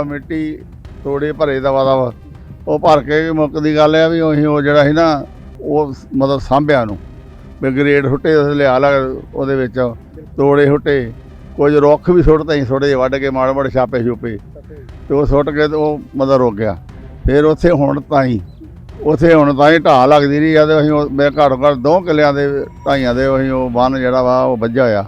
ਨਾਲ ਮਿੱਟੀ ਤੋੜੇ ਭਰੇ ਦਾ ਦਵਾ ਵਾ। ਉਹ ਭਰ ਕੇ ਮੁੱਕਦੀ ਗੱਲ ਆ ਵੀ ਉਹੀ ਉਹ ਜਿਹੜਾ ਸੀ ਨਾ, ਉਹ ਮਤਲਬ ਸਾਂਭਿਆ ਨੂੰ ਵੀ ਗ੍ਰੇਡ ਹੁੱਟੇ ਉਸ ਲਿਆ ਲਾ ਉਹਦੇ ਵਿੱਚ, ਤੋੜੇ ਹੁੱਟੇ ਕੁਝ ਰੁੱਖ ਵੀ ਸੁੱਟ ਤਈ ਥੋੜੇ ਵੱਢ ਕੇ ਮਾੜ ਮਾੜੇ ਛਾਪੇ ਛੁਪੇ। ਤੇ ਉਹ ਸੁੱਟ ਕੇ ਉਹ ਮਤਲਬ ਰੁਕ ਗਿਆ। ਫਿਰ ਉੱਥੇ ਹੁਣ ਤਾਈ, ਉੱਥੇ ਹੁਣ ਤਾਂ ਹੀ ਢਾਹ ਲੱਗਦੀ ਰਹੀ ਆ ਤੇ ਅਸੀਂ ਉਹ- ਮੇਰੇ ਘਰ ਘਰ ਦੋ ਕਿੱਲਿਆਂ ਦੇ ਢਾਈਆਂ ਦੇ ਅਸੀਂ ਉਹ ਬੰਨ ਜਿਹੜਾ ਵਾ, ਉਹ ਵੱਜਾ ਹੋਇਆ।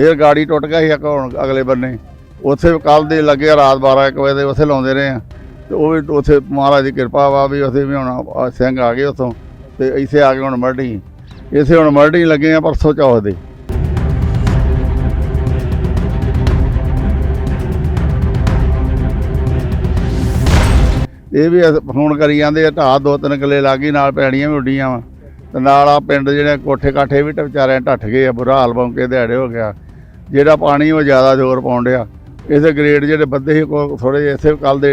ਫਿਰ ਗਾੜੀ ਟੁੱਟ ਗਿਆ ਸੀ ਇੱਕ ਹੁਣ ਅਗਲੇ ਬੰਨੇ। ਉੱਥੇ ਕੱਲ ਦੇ ਲੱਗੇ ਰਾਤ 12 1 ਵਜੇ ਦੇ ਉੱਥੇ ਲਾਉਂਦੇ ਰਹੇ ਆ। ਤੇ ਉਹ ਵੀ ਉੱਥੇ ਮਹਾਰਾਜ ਦੀ ਕਿਰਪਾ ਵਾ ਵੀ ਉੱਥੇ ਵੀ ਹੁਣ ਸਿੰਘ ਆ ਗਏ ਉੱਥੋਂ ਤੇ ਇੱਥੇ ਆ ਕੇ ਹੁਣ ਮਰਡੀ ਇੱਥੇ ਹੁਣ ਮਰਡੀ ਲੱਗੇ ਆ ਪਰਸੋਂ ਚੌਥ ਦੇ। ਇਹ ਵੀ ਅਸ- ਫੋਨ ਕਰੀ ਜਾਂਦੇ ਆ, ਢਾਹ ਦੋ ਤਿੰਨ ਕਿੱਲੇ ਲਾਗੀ, ਨਾਲ ਪੈੜੀਆਂ ਵੀ ਉੱਡੀਆਂ ਵਾ। ਤੇ ਨਾਲ ਆ ਪਿੰਡ ਜਿਹੜੇ ਕੋਠੇ ਕਾਠੇ ਵੀ ਟ- ਵਿਚਾਰਿਆਂ ਢੱਠ ਗਏ ਆ, ਬੁਰਾ ਹਾਲ ਬਣ ਕੇ ਦਿਹਾੜੇ ਹੋ ਗਿਆ। ਜਿਹੜਾ ਪਾਣੀ ਉਹ ਜ਼ਿਆਦਾ ਜ਼ੋਰ ਪਾਉਣ ਡਿਆ। ਇਸੇ ਗ੍ਰੇਡ ਜਿਹੜੇ ਬੱਦੇ ਸੀ ਥੋੜੇ ਜਿਹੇ ਇੱਥੇ ਕੱਲ ਦੇ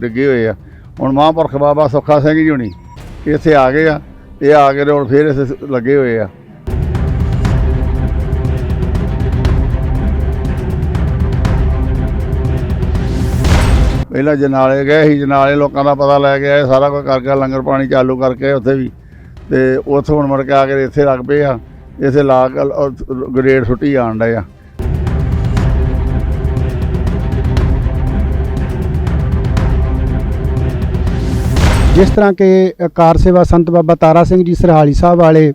ਡਿੱਗੇ ਹੋਏ ਆ। ਹੁਣ ਮਹਾਂਪੁਰਖ ਬਾਬਾ ਸੁੱਖਾ ਸਿੰਘ ਜੀ ਹੁਣੀ ਇੱਥੇ ਆ ਗਏ ਆ, ਇਹ ਆ ਕੇ ਹੁਣ ਫੇਰ ਇੱਥੇ ਲੱਗੇ ਹੋਏ ਆ। ਪਹਿਲਾਂ ਜਨਾਲੇ ਗਏ ਸੀ ਜਨਾਲੇ ਲੋਕਾਂ ਦਾ ਪਤਾ ਲੈ ਕੇ ਆਏ, ਸਾਰਾ ਕੁਝ ਕਰਕੇ ਲੰਗਰ ਪਾਣੀ ਚਾਲੂ ਕਰਕੇ ਉੱਥੇ ਵੀ। ਤੇ ਉੱਥੋਂ ਹੁਣ ਮੁੜ ਕੇ ਆ ਕੇ ਇੱਥੇ ਲੱਗ ਪਏ ਆ, ਇੱਥੇ ਲਾ ਕੇ ਉਹ ਗ੍ਰੇਡ ਛੁੱਟੀ ਆਣ ਡਏ ਆ। ਜਿਸ ਤਰ੍ਹਾਂ ਕਿ ਕਾਰ ਸੇਵਾ ਸੰਤ ਬਾਬਾ ਤਾਰਾ ਸਿੰਘ ਜੀ ਸਰਹਾਲੀ ਸਾਹਿਬ ਵਾਲੇ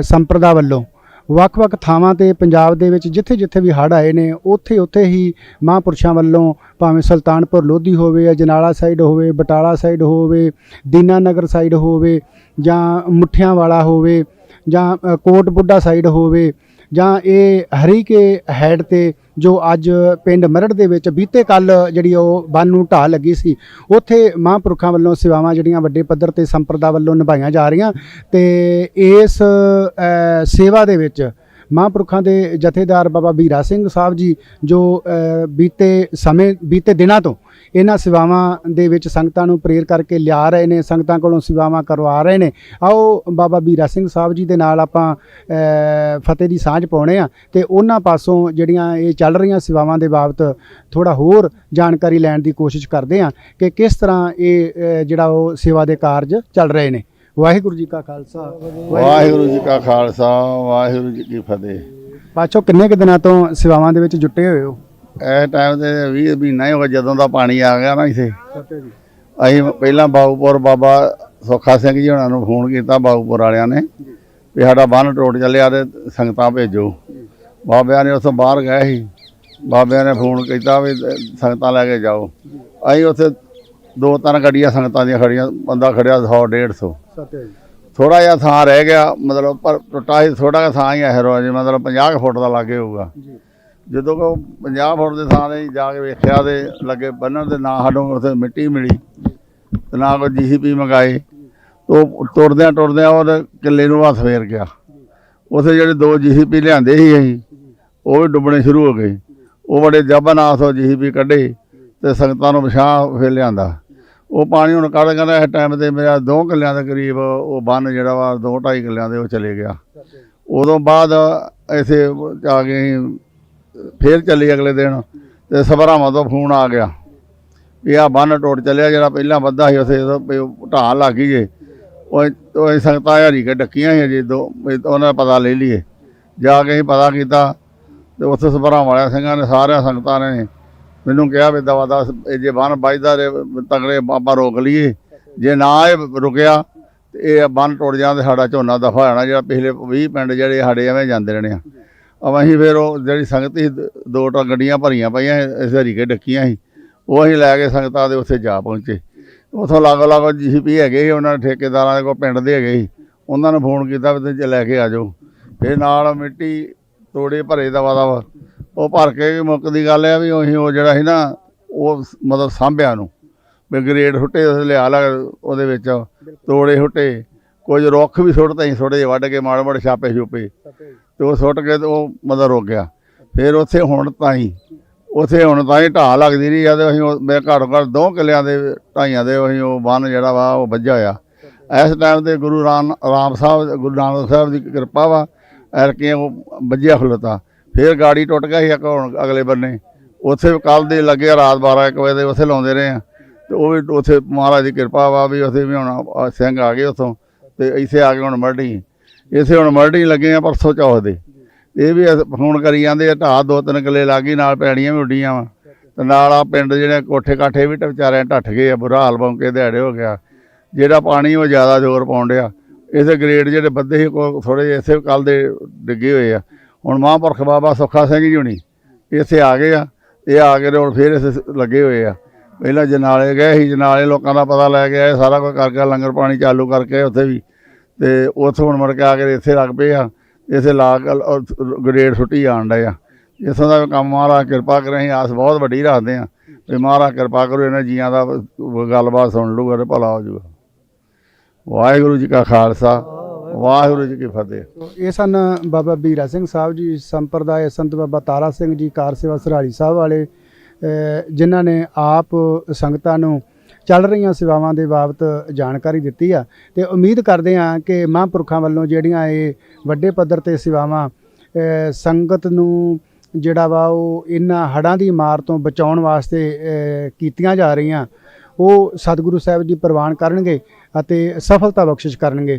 ਸੰਪਰਦਾ ਵੱਲੋਂ ਵੱਖ-ਵੱਖ ਥਾਵਾਂ ਤੇ ਪੰਜਾਬ ਦੇ ਵਿੱਚ ਜਿੱਥੇ-ਜਿੱਥੇ ਵੀ ਹੜ੍ਹ ਆਏ ਨੇ, ਉੱਥੇ-ਉੱਥੇ ਹੀ ਮਹਾਂਪੁਰਸ਼ਾਂ ਵੱਲੋਂ ਭਾਵੇਂ ਸੁਲਤਾਨਪੁਰ ਲੋਧੀ ਹੋਵੇ ਅਜਨਾਲਾ ਸਾਈਡ ਹੋਵੇ, ਬਟਾਲਾ ਸਾਈਡ ਹੋਵੇ, ਦੀਨਾਨਗਰ ਸਾਈਡ ਹੋਵੇ ਜਾਂ ਮੁੱਠਿਆਂ ਵਾਲਾ ਹੋਵੇ ਜਾਂ ਕੋਟ ਬੁੱਢਾ ਸਾਈਡ ਹੋਵੇ ਜਾਂ ਇਹ ਹਰੀਕੇ ਹੈਡ ਤੇ ਜੋ ਅੱਜ ਪਿੰਡ ਮਰੜ ਦੇ ਵਿੱਚ ਬੀਤੇ ਕੱਲ ਜਿਹੜੀ ਉਹ ਬੰਨ ਨੂੰ ਢਾਹ ਲੱਗੀ ਸੀ, ਉੱਥੇ ਮਹਾਂਪੁਰਖਾਂ ਵੱਲੋਂ ਸੇਵਾਵਾਂ ਜਿਹੜੀਆਂ ਵੱਡੇ ਪੱਧਰ ਤੇ ਸੰਪਰਦਾ ਵੱਲੋਂ ਨਿਭਾਈਆਂ ਜਾ ਰਹੀਆਂ ਤੇ ਇਸ ਸੇਵਾ ਦੇ ਵਿੱਚ ਮਹਾਂਪੁਰਖਾਂ ਦੇ ਜਥੇਦਾਰ ਬਾਬਾ ਬੀਰਾ ਸਿੰਘ ਸਾਹਿਬ ਜੀ, ਜੋ ਬੀਤੇ ਸਮੇਂ, ਬੀਤੇ ਦਿਨਾਂ ਤੋਂ ਇਹਨਾਂ ਸੇਵਾਵਾਂ ਦੇ ਵਿੱਚ ਸੰਗਤਾਂ ਨੂੰ ਪ੍ਰੇਰ ਕਰਕੇ ਲਿਆ ਰਹੇ ਨੇ, ਸੰਗਤਾਂ ਕੋਲੋਂ ਸੇਵਾਵਾਂ ਕਰਵਾ ਰਹੇ ਨੇ। ਆਓ ਬਾਬਾ ਬੀਰਾ ਸਿੰਘ ਸਾਹਿਬ ਜੀ ਦੇ ਨਾਲ ਆਪਾਂ ਫਤਿਹ ਦੀ ਸਾਂਝ ਪਾਉਣੇ ਆ ਤੇ ਉਹਨਾਂ ਪਾਸੋਂ ਜਿਹੜੀਆਂ ਇਹ ਚੱਲ ਰਹੀਆਂ ਸੇਵਾਵਾਂ ਦੇ ਬਾਬਤ ਥੋੜਾ ਹੋਰ ਜਾਣਕਾਰੀ ਲੈਣ ਦੀ ਕੋਸ਼ਿਸ਼ ਕਰਦੇ ਆ ਕਿ ਕਿਸ ਤਰ੍ਹਾਂ ਇਹ ਜਿਹੜਾ ਉਹ ਸੇਵਾ ਦੇ ਕਾਰਜ ਚੱਲ ਰਹੇ ਨੇ। ਵਾਹਿਗੁਰੂ ਜੀ ਕਾ ਖਾਲਸਾ। ਵਾਹਿਗੁਰੂ ਜੀ ਕਾ ਖਾਲਸਾ ਵਾਹਿਗੁਰੂ ਜੀ ਕੀ ਫਤਿਹ। ਪਾਛੋ ਕਿੰਨੇ ਕੁ ਦਿਨਾਂ ਤੋਂ ਸੇਵਾਵਾਂ ਦੇ ਵਿੱਚ ਜੁਟੇ ਹੋਏ ਹੋ? ਇਹ ਟਾਈਮ ਤੇ 20 ਮਹੀਨਾ ਹੀ ਹੋ ਗਿਆ ਜਦੋਂ ਦਾ ਪਾਣੀ ਆ ਗਿਆ ਨਾ ਇੱਥੇ। ਅਸੀਂ ਪਹਿਲਾਂ ਬਾਊਪੁਰ ਬਾਬਾ ਸੁੱਖਾ ਸਿੰਘ ਜੀ ਉਹਨਾਂ ਨੂੰ ਫੋਨ ਕੀਤਾ ਬਾਊਪੁਰ ਵਾਲਿਆਂ ਨੇ ਵੀ ਸਾਡਾ ਬੰਨ ਟੁੱਟ ਚੱਲਿਆ ਤੇ ਸੰਗਤਾਂ ਭੇਜੋ। ਬਾਬਿਆਂ ਨੇ ਉੱਥੋਂ ਬਾਹਰ ਗਏ ਸੀ। ਬਾਬਿਆਂ ਨੇ ਫੋਨ ਕੀਤਾ ਵੀ ਸੰਗਤਾਂ ਲੈ ਕੇ ਜਾਓ। ਅਸੀਂ ਉੱਥੇ ਦੋ ਤਿੰਨ ਗੱਡੀਆਂ ਸੰਗਤਾਂ ਦੀਆਂ ਖੜੀਆਂ ਬੰਦਾ ਖੜਿਆ 100 150 ਥੋੜਾ ਜਿਹਾ ਥਾਂ ਰਹਿ ਗਿਆ ਮਤਲਬ ਪਰ ਟੁੱਟਾ ਹੀ ਥੋੜਾ ਜਿਹਾ ਥਾਂ ਹੀ ਹੈ ਰੋਜ਼ ਮਤਲਬ 50 ਕੁ ਫੁੱਟ ਦਾ ਲਾਗੇ ਹੋਊਗਾ। ਜਦੋਂ ਕੋ 50 ਫੁੱਟ ਦੇ ਥਾਂ ਤੇ ਜਾ ਕੇ ਵੇਖਿਆ ਤੇ ਲੱਗੇ ਬੰਨਣ ਦੇ ਨਾ ਸਾਨੂੰ ਉੱਥੇ ਮਿੱਟੀ ਮਿਲੀ ਤੇ ਨਾ ਕੋਈ ਜੀਸੀਪੀ ਮੰਗਾਏ ਉਹ ਟੁੱਟਦਿਆਂ ਟੁੱਟਦਿਆਂ ਉਹ ਕਿੱਲੇ ਨੂੰ ਹੱਥ ਫੇਰ ਗਿਆ। ਉੱਥੇ ਜਿਹੜੇ ਦੋ ਜੀਸੀਪੀ ਲਿਆਂਦੇ ਸੀ ਅਸੀਂ ਉਹ ਵੀ ਡੁੱਬਣੇ ਸ਼ੁਰੂ ਹੋ ਗਏ। ਉਹ ਬੜੇ ਜਬਨਾਥ ਉਹ ਜੀਸੀਪੀ ਕੱਢੇ ਤੇ ਸੰਗਤਾਂ ਨੂੰ ਵਿਛਾਂ ਫੇਰ ਲਿਆਂਦਾ। ਉਹ ਪਾਣੀ ਹੁਣ ਕੱਢ ਕਹਿੰਦਾ ਇਸ ਟਾਈਮ ਤੇ ਮੇਰਾ ਦੋ ਕਿੱਲਿਆਂ ਦੇ ਕਰੀਬ ਉਹ ਬੰਨ ਜਿਹੜਾ ਵਾ, ਦੋ ਢਾਈ ਕਿੱਲਿਆਂ ਦੇ ਉਹ ਚਲੇ ਗਿਆ। ਉਦੋਂ ਬਾਅਦ ਇੱਥੇ ਆ ਕੇ ਅਸੀਂ ਫੇਰ ਚੱਲੀ ਅਗਲੇ ਦਿਨ ਤੇ ਸਭਰਾਵਾਂ ਤੋਂ ਫੋਨ ਆ ਗਿਆ ਵੀ ਆ ਬੰਨ ਟੋਟ ਚੱਲਿਆ ਜਿਹੜਾ ਪਹਿਲਾਂ ਵੱਧਾ ਸੀ ਉੱਥੇ ਢਾਹ ਲੱਗ ਗਈ ਜੇ। ਉਹ ਸੰਗਤਾਂ ਹਰੀ ਕੇ ਡੱਕੀਆਂ ਸੀ ਅਜੇ ਦੋ ਉਹਨਾਂ ਦਾ ਪਤਾ ਲੈ ਲਈਏ। ਜਾ ਕੇ ਅਸੀਂ ਪਤਾ ਕੀਤਾ ਤੇ ਉੱਥੇ ਸਭਰਾਵਾਂ ਵਾਲਿਆਂ ਸਿੰਘਾਂ ਨੇ, ਸਾਰਿਆਂ ਸੰਗਤਾਂ ਨੇ ਮੈਨੂੰ ਕਿਹਾ ਵੀ ਦਵਾ ਦਾ ਇਹ ਜੇ ਬੰਨ ਵੱਜਦਾ ਰੇ ਤਗੜੇ ਆਪਾਂ ਰੋਕ ਲਈਏ। ਜੇ ਨਾ ਇਹ ਰੁਕਿਆ, ਤੇ ਇਹ ਬੰਨ ਟੁੱਟ ਜਾਂਦਾ ਸਾਡਾ ਝੋਨਾ ਦਫਾ ਹੋ ਜਿਹੜਾ ਪਿਛਲੇ 20 ਪਿੰਡ ਜਿਹੜੇ ਸਾਡੇ ਐਵੇਂ ਜਾਂਦੇ ਰਹਿਣੇ ਆ। ਅਬ ਅਸੀਂ ਫਿਰ ਉਹ ਜਿਹੜੀ ਸੰਗਤ ਸੀ ਦ- ਦੋ ਟਾ ਗੱਡੀਆਂ ਭਰੀਆਂ ਪਈਆਂ, ਇਸ ਹਰੀ ਕੇ ਡੱਕੀਆਂ ਸੀ, ਉਹ ਅਸੀਂ ਲੈ ਕੇ ਸੰਗਤਾਂ ਦੇ ਉੱਥੇ ਜਾ ਪਹੁੰਚੇ। ਉਥੋਂ ਲਾਗੋ ਲਾਗੋ ਜੀਸੀਪੀ ਹੈਗੇ ਸੀ, ਉਹਨਾਂ ਦੇ ਠੇਕੇਦਾਰਾਂ ਦੇ ਕੋਲ ਪਿੰਡ ਦੇ ਹੈਗੇ ਸੀ। ਉਹਨਾਂ ਨੂੰ ਫੋਨ ਕੀਤਾ ਵੀ ਤੁਸੀਂ ਲੈ ਕੇ ਆ ਜਾਓ। ਫਿਰ ਨਾਲ ਮਿੱਟੀ ਤੋੜੇ ਭਰੇ ਦਾ ਦਵਾ। ਉਹ ਭਰ ਕੇ ਮੁੱਕਦੀ ਗੱਲ ਆ ਵੀ ਉਹੀ ਉਹ ਜਿਹੜਾ ਸੀ ਨਾ, ਉਹ ਮਤਲਬ ਸਾਂਭਿਆ ਨੂੰ ਵੀ ਗ੍ਰੇਡ ਹੁੱਟੇ ਉਸ ਲਿਆ ਲਾ ਉਹਦੇ ਵਿੱਚ, ਤੋੜੇ ਹੁੱਟੇ ਕੁਝ ਰੁੱਖ ਵੀ ਸੁੱਟ ਤਈ ਥੋੜੇ ਜਿਹੇ ਵੱਢ ਕੇ, ਮਾੜੇ ਮਾੜੇ ਛਾਪੇ ਛੁਪੇ। ਤੇ ਉਹ ਸੁੱਟ ਕੇ ਤੇ ਉਹ ਮਤਲਬ ਰੁਕ ਗਿਆ। ਫਿਰ ਉੱਥੇ ਹੁਣ ਤਾਈ, ਉੱਥੇ ਹੁਣ ਤਾਂ ਹੀ ਢਾਹ ਲੱਗਦੀ ਰਹੀ ਆ ਤੇ ਅਸੀਂ ਉਹ- ਮੇਰੇ ਘਰ ਘਰ ਦੋ ਕਿੱਲਿਆਂ ਦੇ ਢਾਈਆਂ ਦੇ ਅਸੀਂ ਉਹ ਬੰਨ ਜਿਹੜਾ ਵਾ, ਉਹ ਵੱਜਾ ਹੋਇਆ। ਇਸ ਟਾਈਮ ਤੇ ਗੁਰੂ ਰਾਮ ਰਾਮ ਸਾਹਿਬ, ਗੁਰੂ ਨਾਨਕ ਸਾਹਿਬ ਦੀ ਕਿਰਪਾ ਵਾ ਐਰਕੀਆਂ ਉਹ ਵੱਜਿਆ ਖਲੋਤਾ। ਫਿਰ ਗਾੜੀ ਟੁੱਟ ਗਿਆ ਸੀ ਇੱਕ ਹੁਣ ਅਗਲੇ ਬੰਨੇ। ਉੱਥੇ ਕੱਲ ਦੇ ਲੱਗੇ ਰਾਤ 12 1 ਵਜੇ ਦੇ ਉੱਥੇ ਲਾਉਂਦੇ ਰਹੇ ਆ। ਤੇ ਉਹ ਵੀ ਉੱਥੇ ਮਹਾਰਾਜ ਦੀ ਕਿਰਪਾ ਵਾ ਵੀ ਉੱਥੇ ਵੀ ਹੁਣ ਸਿੰਘ ਆ ਗਏ ਉੱਥੋਂ ਤੇ ਇੱਥੇ ਆ ਕੇ ਹੁਣ ਮਰੜੀ। ਇੱਥੇ ਹੁਣ ਮਰੜੀ ਲੱਗੇ ਆ ਪਰਸੋਂ ਚੌਥ ਦੇ। ਇਹ ਵੀ ਅਸ- ਫੋਨ ਕਰੀ ਜਾਂਦੇ ਆ, ਢਾਹ ਦੋ ਤਿੰਨ ਕਿੱਲੇ ਲੱਗੀ, ਨਾਲ ਪੈੜੀਆਂ ਵੀ ਉੱਡੀਆਂ ਵਾ। ਤੇ ਨਾਲ ਆ ਪਿੰਡ ਜਿਹੜੇ ਕੋਠੇ ਕਾਠੇ ਵੀ ਵਿਚਾਰਿਆਂ ਢੱਠ ਗਏ ਆ, ਬੁਰਾ ਹਾਲ ਬੌਂਕੇ ਦਿਹਾੜੇ ਹੋ ਗਿਆ। ਜਿਹੜਾ ਪਾਣੀ ਉਹ ਜ਼ਿਆਦਾ ਜ਼ੋਰ ਪਾਉਣ ਡਿਆ। ਇਸੇ ਗ੍ਰੇਡ ਜਿਹੜੇ ਬੱਦੇ ਸੀ ਥੋੜੇ ਜਿਹੇ ਇਸੇ ਕੱਲ ਦੇ ਡਿੱਗੇ ਹੋਏ ਆ। ਹੁਣ ਮਹਾਂਪੁਰਖ ਬਾਬਾ ਸੁੱਖਾ ਸਿੰਘ ਜੀ ਹੁਣੀ ਇੱਥੇ ਆ ਗਏ ਆ, ਇਹ ਆ ਕੇ ਹੁਣ ਫੇਰ ਇੱਥੇ ਲੱਗੇ ਹੋਏ ਆ। ਪਹਿਲਾਂ ਜਨਾਲੇ ਗਏ ਸੀ ਜਨਾਲੇ ਲੋਕਾਂ ਦਾ ਪਤਾ ਲੈ ਕੇ ਆਏ, ਸਾਰਾ ਕੁਝ ਕਰਕੇ ਲੰਗਰ ਪਾਣੀ ਚਾਲੂ ਕਰਕੇ ਉੱਥੇ ਵੀ। ਤੇ ਉੱਥੋਂ ਹੁਣ ਮੁੜ ਕੇ ਆ ਕੇ ਇੱਥੇ ਲੱਗ ਪਏ ਆ, ਇੱਥੇ ਲਾ ਕੇ ਉਹ ਗ੍ਰੇਡ ਛੁੱਟੀ ਆਣ ਡਏ ਆ। ਇਥੋਂ ਦਾ ਕੰਮ ਮਹਾਰਾਜ ਕਿਰਪਾ ਕਰੇ, ਅਸੀਂ ਆਸ ਬਹੁਤ ਵੱਡੀ ਰੱਖਦੇ ਆ ਤੇ ਮਹਾਰਾਜ ਕਿਰਪਾ ਕਰੋ, ਇਹਨਾਂ ਜੀਆਂ ਦਾ ਗੱਲਬਾਤ ਸੁਣ ਲੂਗਾ ਤੇ ਭਲਾ ਹੋ ਜਾਊਗਾ। ਵਾਹਿਗੁਰੂ ਜੀ ਕਾ ਖਾਲਸਾ। ਵਾਹਿਗੁਰੂ ਜੀ ਕੀ ਫਤਿਹ। ਇਹ ਸਨ ਬਾਬਾ ਬੀਰਾ ਸਿੰਘ ਸਾਹਿਬ ਜੀ, ਸੰਪਰਦਾਇ ਸੰਤ ਬਾਬਾ ਤਾਰਾ ਸਿੰਘ ਜੀ, ਕਾਰ ਸੇਵਾ ਸਰਾਲੀ ਸਾਹਿਬ ਵਾਲੇ ਜਿਨ੍ਹਾਂ ਨੇ ਆਪ ਸੰਗਤਾਂ ਨੂੰ ਚੱਲ ਰਹੀਆਂ ਸੇਵਾਵਾਂ ਦੇ ਬਾਬਤ ਜਾਣਕਾਰੀ ਦਿੱਤੀ ਆ। ਤੇ ਉਮੀਦ ਕਰਦੇ ਆ ਕਿ ਮਹਾਂਪੁਰਖਾਂ ਵੱਲੋਂ ਜਿਹੜੀਆਂ ਇਹ ਵੱਡੇ ਪੱਧਰ ਤੇ ਸੇਵਾਵਾਂ ਸੰਗਤ ਨੂੰ ਜਿਹੜਾ ਵਾ ਉਹ ਇਹਨਾਂ ਹੜ੍ਹਾਂ ਦੀ ਮਾਰ ਤੋਂ ਬਚਾਉਣ ਵਾਸਤੇ ਕੀਤੀਆਂ ਜਾ ਰਹੀਆਂ, ਉਹ ਸਤਿਗੁਰੂ ਸਾਹਿਬ ਜੀ ਪ੍ਰਵਾਨ ਕਰਨਗੇ ਅਤੇ ਸਫਲਤਾ ਬਖਸ਼ਿਸ਼ ਕਰਨਗੇ।